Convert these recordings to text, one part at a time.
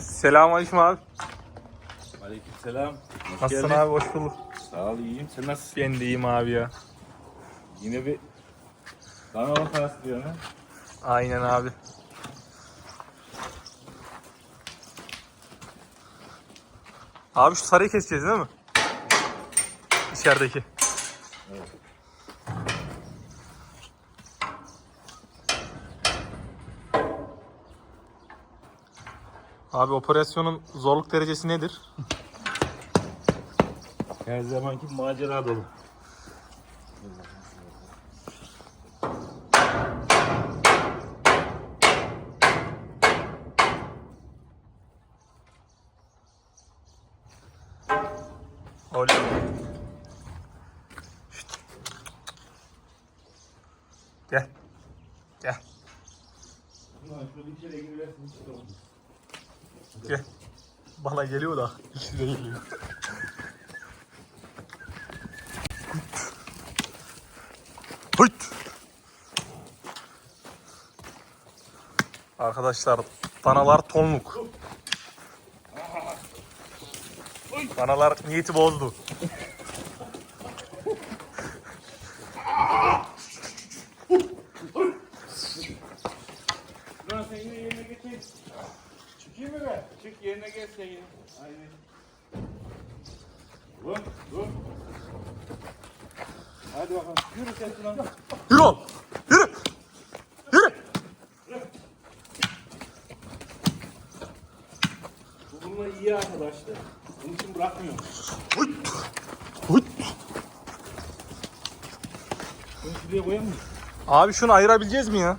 Selamünaleyküm abi. Aleykümselam. Hoş Nasılsın geldin. abi? Hoş bulduk. Sağ ol iyiyim. Sen nasılsın? Ben de iyiyim abi ya. Yine bir bana bak parası diyor ha. Aynen abi. Abi şu sarıyı keseceğiz değil mi? İçerideki. Abi operasyonun zorluk derecesi nedir? Her zamanki macera dolu. Öyle. Şşt. Gel. Gel. Şöyle içeri giriversin. hiç sorun yok. Gel. Bana geliyor da ikisi de geliyor. Hıt. Arkadaşlar danalar tonluk. Danalar niyeti bozdu. Lan sen yine yerine geç. Çıkayım mı ben? Çık yerine geç sen yine. Aynen. Dur, dur. Hadi bakalım. Yürü sen lan. Yürü oğlum. Yürü. Yürü. Bu bununla iyi arkadaşlar. Bunun için bırakmıyorum. Hıt. Hıt. Bunu şuraya koyalım mı? Abi şunu ayırabileceğiz mi ya?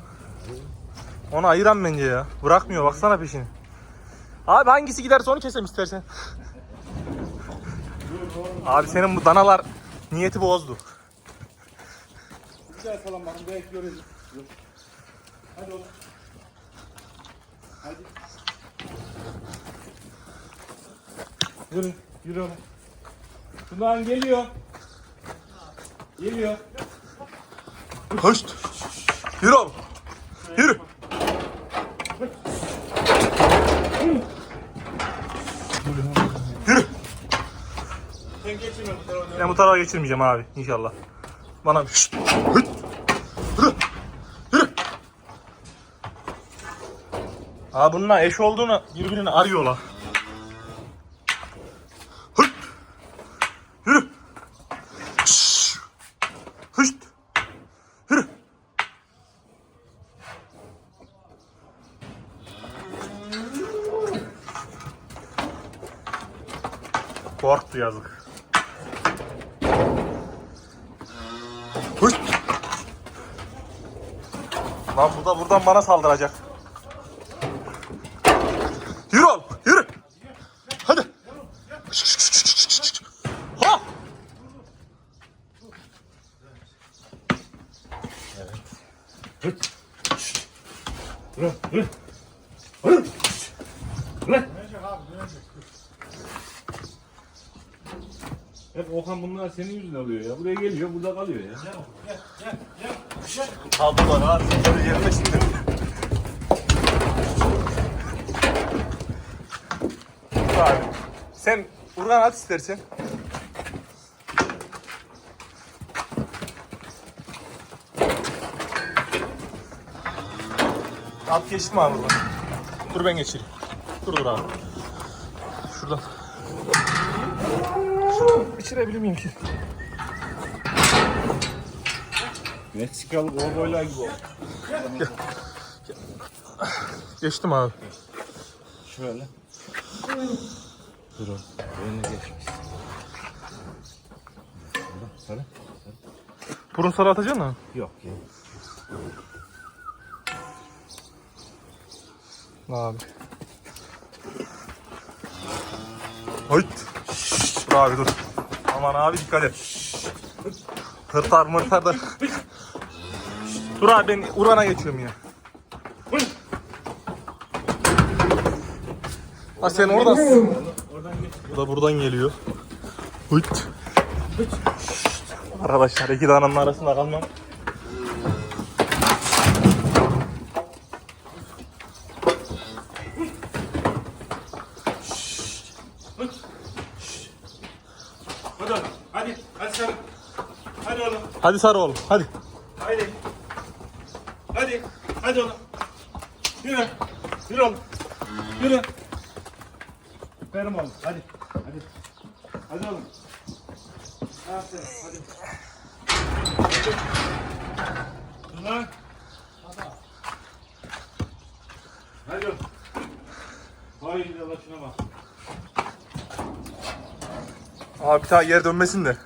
Onu ayıran bence ya. Bırakmıyor baksana peşini. Abi hangisi giderse onu kesem istersen. Abi senin bu danalar niyeti bozdu. Daha salam bakın belki göreceğiz. Hadi oğlum. Hadi. Yürü, yürü oğlum. Şundan geliyor. Geliyor. Hoşt. Yürü oğlum. Yürü. Yürü. Sen geçirme bu tarafa. Ben bu tarafa geçirmeyeceğim abi inşallah. Bana Şşt. Hıt. Yürü. Bununla eş olduğunu birbirini arıyorlar. Korktu yazık. Hışt. Lan bu da buradan bana saldıracak. Yürü oğlum, yürü. Hadi. Ha! Dur, dur. Dur. Dur. Hep Okan bunlar senin yüzünden oluyor ya. Buraya geliyor, burada kalıyor ya. Aldılar ha. Seni yerine şimdi. Dur abi. Sen Urgan at istersen. At geçti mi abi buradan? Dur ben geçireyim. Dur dur abi. Şuradan. Şuradan geçirebilir miyim ki? Meksikalı kovboylar gibi oldu. Geçtim abi. Şöyle. Dur oğlum. Önüne geçmiş. Burada, sarı. Burun sarı atacaksın mı? Yok ya. Abi. Hayt. Dur abi dur. Aman abi dikkat et. Hırtar mırtar da. Dur abi ben Uran'a geçiyorum ya. Ha sen oradasın. Bu da buradan geliyor. Hıt. Arkadaşlar iki tanenin arasında kalmam. Hadi sarı oğlum. Hadi. Allah şuna bak. Abi bir daha yer dönmesin de.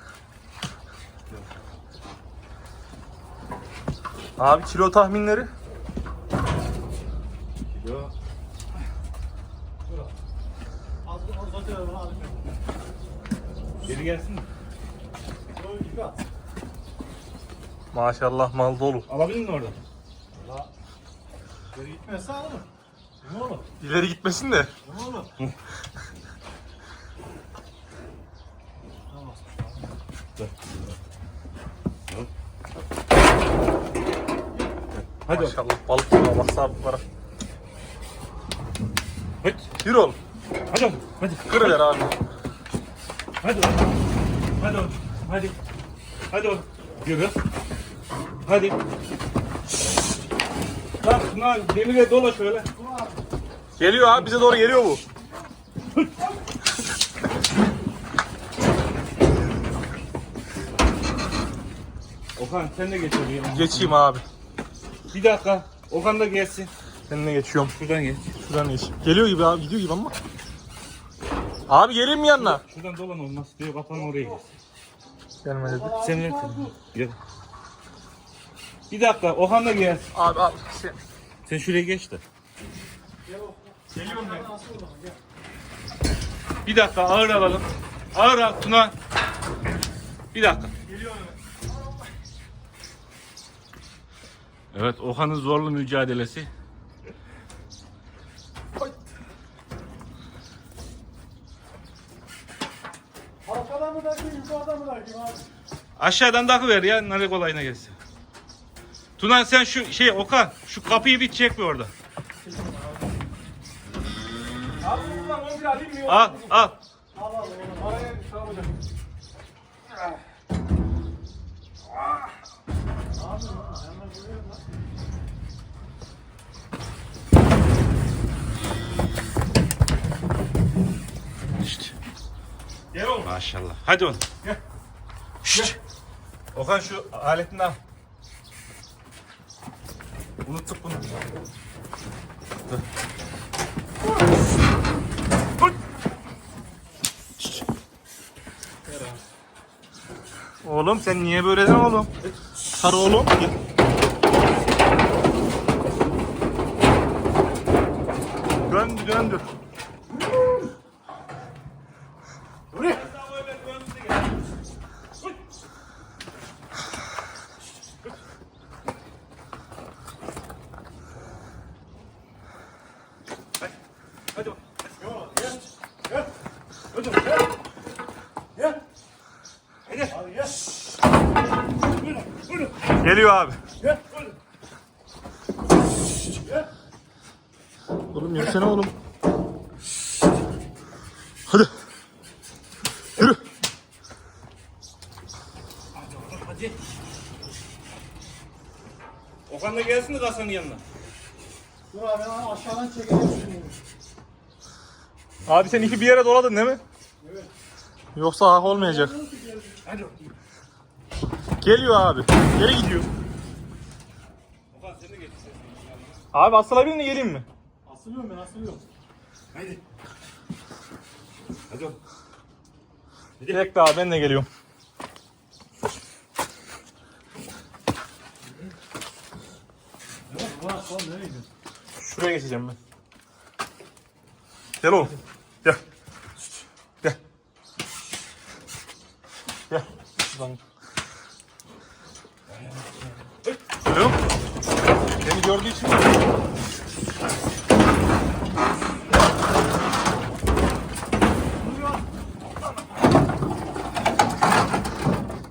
Abi kilo tahminleri? Yo. Geri gelsin mi? Maşallah mal dolu. Alabilir misin oradan? Geri gitmezse alırım. Ne olur? İleri gitmesin de. Hadi oğlum. Maşallah balık gibi bak sabıklara. Hadi. Yürü oğlum. Hadi oğlum. Hadi. Kırıver abi. Hadi oğlum. Hadi oğlum. Hadi. Hadi oğlum. Yürü. Hadi. Lan şuna demire dola şöyle. Geliyor abi bize doğru geliyor bu. Okan sen de geç oraya. Geçeyim abi. Bir dakika. Okan da gelsin. Seninle geçiyorum. Şuradan geç. Şuradan geç. Geliyor gibi abi gidiyor gibi ama. Abi geleyim mi yanına? Şuradan dolan olmaz diyor kafanı oraya geç. Gelme dedi. Sen ver telefonu. Gel. Bir dakika Okan da gel. Abi abi. Sen... Sen şuraya geç de. Geliyorum ben. Bir dakika ağır alalım. Ağır al Tuna. Bir dakika. Geliyorum. Evet Okan'ın zorlu mücadelesi. Arkadan mı dakika, yukarıdan mı dakika abi? Aşağıdan da ver ya nereye kolayına gelsin. Tuna sen şu şey Okan şu kapıyı bir çek bir orada. Abi buradan 11 alayım mı? Al al. Al al oğlum, araya şey yapacak. İşte. Gel oğlum. Maşallah. Hadi oğlum. Gel. Şşt. Okan şu aletini al. Unuttuk bunu. Dur. Oğlum sen niye böylesin oğlum? Sarı oğlum. Gel. Döndü döndü. Hadi oğlum. Gel. Hadi gel. Gel. Hadi. Hadi gel. Buyurun. Buyurun. Geliyor abi. Gel. Buyurun. Gel. Oğlum yürüsene oğlum. Hadi. Yürü. Hadi oğlum hadi. Okan da gelsin de kasanın yanına. Dur abi ben aşağıdan çekeceğim şimdi. Abi sen iki bir yere doladın değil mi? Evet. Yoksa hak olmayacak. Hadi. Geliyor abi. Geri gidiyor. Abi asılabilir mi geleyim mi? Asılıyorum ben asılıyorum. Hadi. Hadi oğlum. Bekle abi ben de geliyorum. Şuraya geçeceğim ben. Gel oğlum. Gel. Gel. Gel. Şuradan. Musun? Beni gördüğü için mi?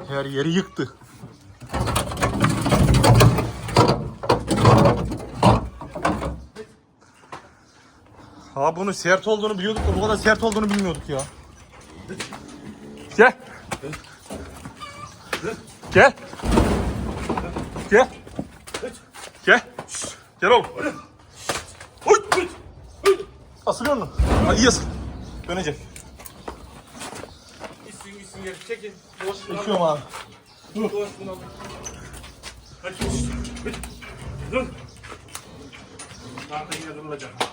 Her yeri yıktı. Ha bunun sert olduğunu biliyorduk da bu kadar sert olduğunu bilmiyorduk ya. Gel. Gel. Gel. Gel. Gel oğlum. Asılıyor mu? Ha, iyi asıl. Dönecek. Gitsin gitsin gel. Çekin. Boş Çekiyorum abi. Boş bunu. Hadi. Hadi. Dur. Yine durulacak.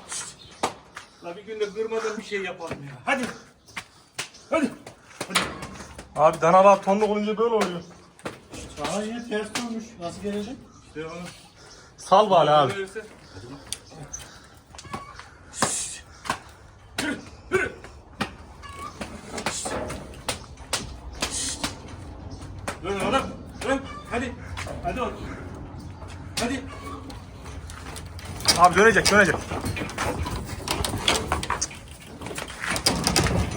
La bir günde kırmadan bir şey yapalım ya. Hadi. Hadi. Abi danalar tonlu olunca böyle oluyor. Sana yine ters dönmüş. Nasıl gelecek? İşte onu. Sal bari abi. Verirse- Dön oğlum. Dön. Hadi. Hadi oğlum. Hadi. Abi dönecek dönecek.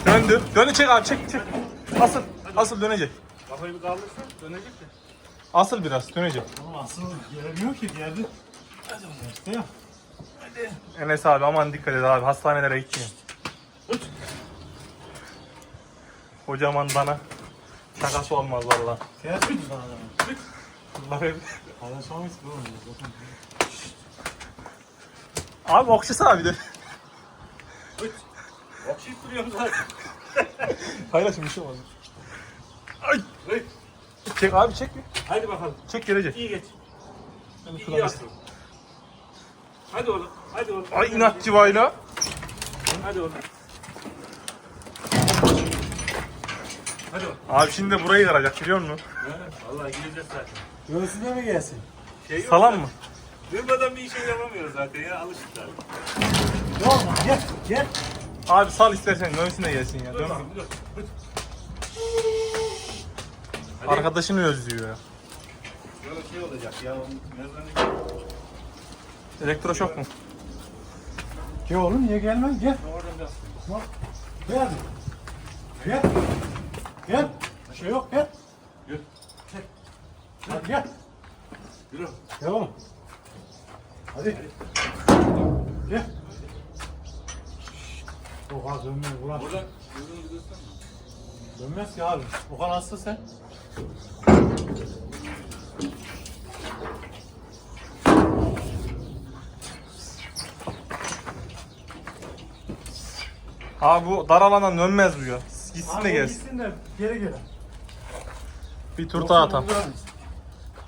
Döndü. Dönü çek abi çek çek. Asıl. Asıl dönecek. Kafayı bir kaldırsan dönecek de. Asıl biraz dönecek. Oğlum asıl gelemiyor ki geldi. Hadi oğlum. İşte ya. Enes abi aman dikkat et abi hastanelere gitmeyin. Kocaman dana. Şakası olmaz valla. Ters mi sana da? Hep- Paylaşamayız ki oğlum. Bakın. Abi okşası abi de. Duruyorum zaten. Paylaşın bir şey olmaz. Ay. Hey, Çek abi çek bir. Hadi bakalım. Çek gelecek. İyi geç. Ben İyi şuradan yaptın. Hadi oğlum. Hadi oğlum. Ay inatçı vayla. Hadi oğlum. Hadi oğlum. Abi şimdi de burayı kıracak biliyor musun? Evet, Vallahi gireceğiz zaten. Göğsüne mi gelsin? Şey yok Salam mı? Durmadan bir şey yapamıyoruz zaten ya alışıklar. Yok gel. Gel. Abi sal istersen dönsün de gelsin ya. Dön. Arkadaşını özlüyor ya. Böyle şey olacak ya. Elektroşok mu? Gel oğlum niye gelmez? Gel. Bak. Gel hadi. Gel. Gel. Bir şey yok gel. Yürü. Hadi gel. Yürü. Gel oğlum. Hadi. Gel. Yok abi dönmez uğraş. Buradan yüzünü göster. Dönmez ki abi. O kadar hasta sen. Abi bu dar alandan dönmez bu ya. Gitsin Abi de o gelsin. Gitsin de geri gel. Bir tur daha atam.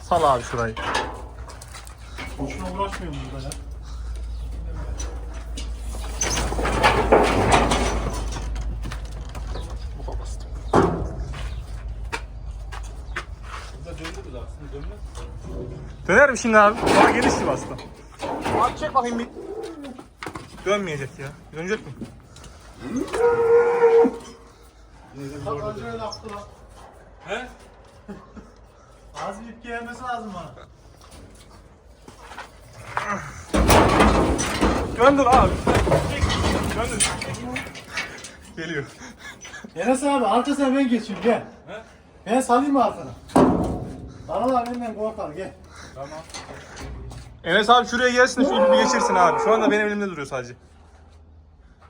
Sal abi şurayı. Boşuna uğraşmıyorum burada ya. Bu kadar basit. Burada döndü mü aslında dönmez. Mi şimdi abi? Daha geniş Sivas'ta. Abi çek bakayım bir. Dönmeyecek ya. Dönecek mi? Bak önce öyle aktı lan. He? Az bir ipki gelmesi lazım bana. Döndür abi. Döndür. Geliyor. Enes abi arkasına ben geçeyim gel. He? Ben salayım mı arkana? Danalar benden korkar gel. Tamam. Enes abi şuraya gelsin şu bir geçirsin abi. Şu anda benim elimde duruyor sadece.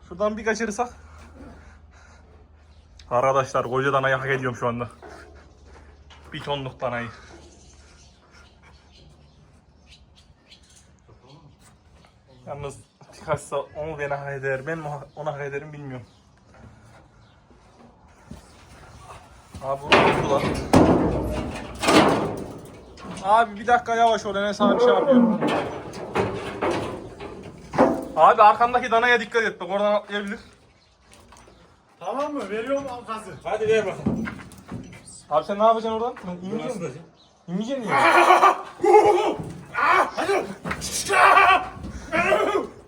Şuradan bir kaçırırsak. Arkadaşlar koca danayı hak ediyorum şu anda. Bir tonluk danayı. Yalnız tıkaçsa onu beni hak eder, ben ona hak ederim bilmiyorum. Abi bunu lan. Abi bir dakika yavaş ol Enes abi şey yapıyor. Abi arkandaki danaya dikkat et bak oradan atlayabilir. Tamam mı? Veriyorum gazı. Hadi ver bakalım. Abi sen ne yapacaksın oradan? İnmeyecek Nasıl misin? da? İnmeyecek misin? Hadi.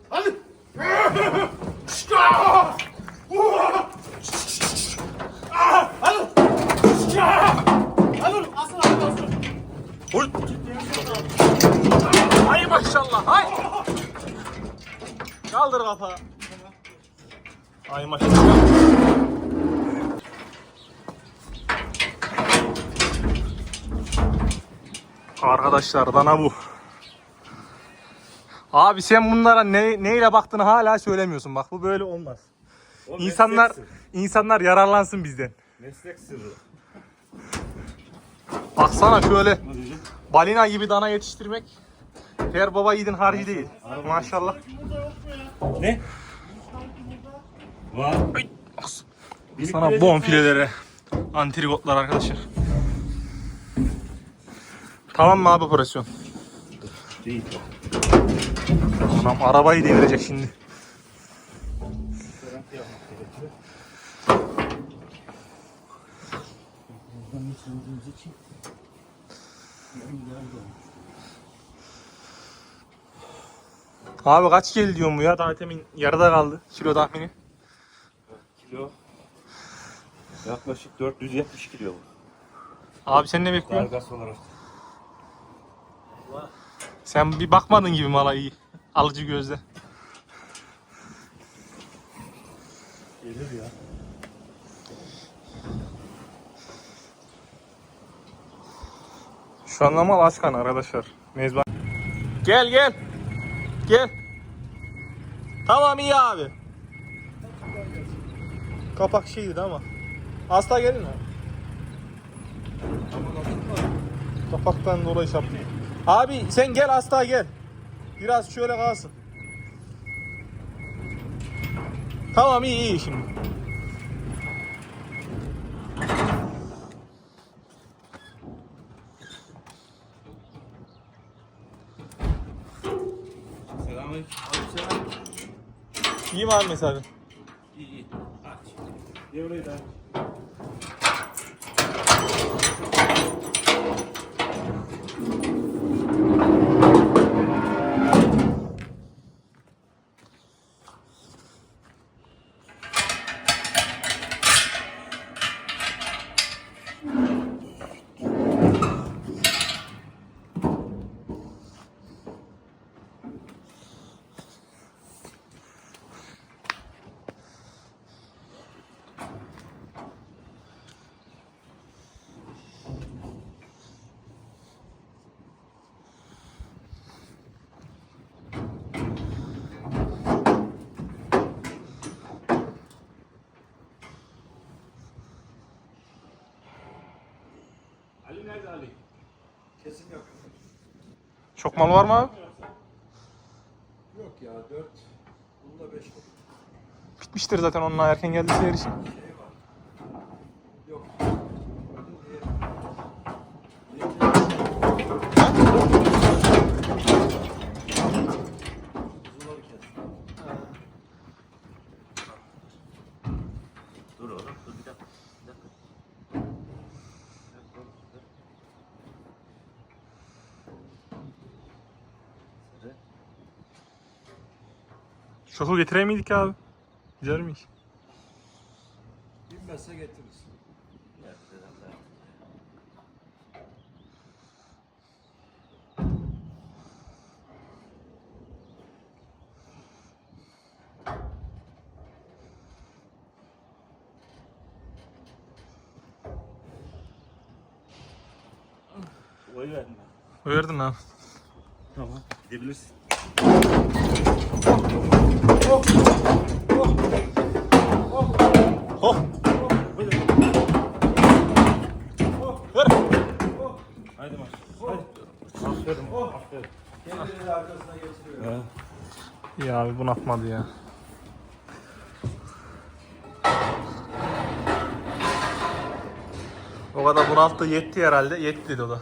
Hadi. Hadi. Hadi. Asıl asıl asıl. Oy. Ay maşallah ay. Kaldır kafa. Ay maşallah. Arkadaşlar dana bu. Abi sen bunlara ne, neyle baktığını hala söylemiyorsun. Bak bu böyle olmaz. O İnsanlar meslek sırrı. insanlar yararlansın bizden. Meslek sırrı. Baksana şöyle balina gibi dana yetiştirmek her baba yiğidin harcı değil. Maşallah. Ne? Var. Sana bonfilelere antrikotlar arkadaşlar. Tamam mı abi operasyon? Değil. Anam arabayı devirecek şimdi. Abi kaç geldi diyorsun bu ya? Daha temin yarıda kaldı. Kilo tahmini. Kilo. Yaklaşık 470 kilo bu. Abi sen ne bekliyorsun? Kargas olarak. Sen bir bakmadın gibi mala iyi. Alıcı gözle. Gelir ya. Şu anda mal aç kan arkadaşlar. Mezban. Gel gel. Gel. Tamam iyi abi. Kapak şeydi ama. Asla gelin mi? Kapaktan dolayı şey yaptım. Abi sen gel asla gel. Biraz şöyle kalsın. Tamam iyi iyi şimdi. Selamünaleyküm. İyi mi abi mesajı? İyi iyi. Aç. Devreyi de Kesin yok. Çok mal var mı abi? Yok ya 4. Bunda 5 Bitmiştir zaten onunla erken geldiyse her işi. Yok. Dur oğlum, dur bir dakika. Bir dakika. Şoku getiremiydik abi. Gider miyiz? Bilmezse getiririz. Oy verdin ha. Verdin abi. Tamam. Gidebilirsin. Hop. Ver. Haydi maç. Hadi. Aferin. Aferin. Kendini arkasına getiriyor. Ya abi bunu atmadı ya. O kadar bunalttı yetti herhalde. Yetti dedi o da.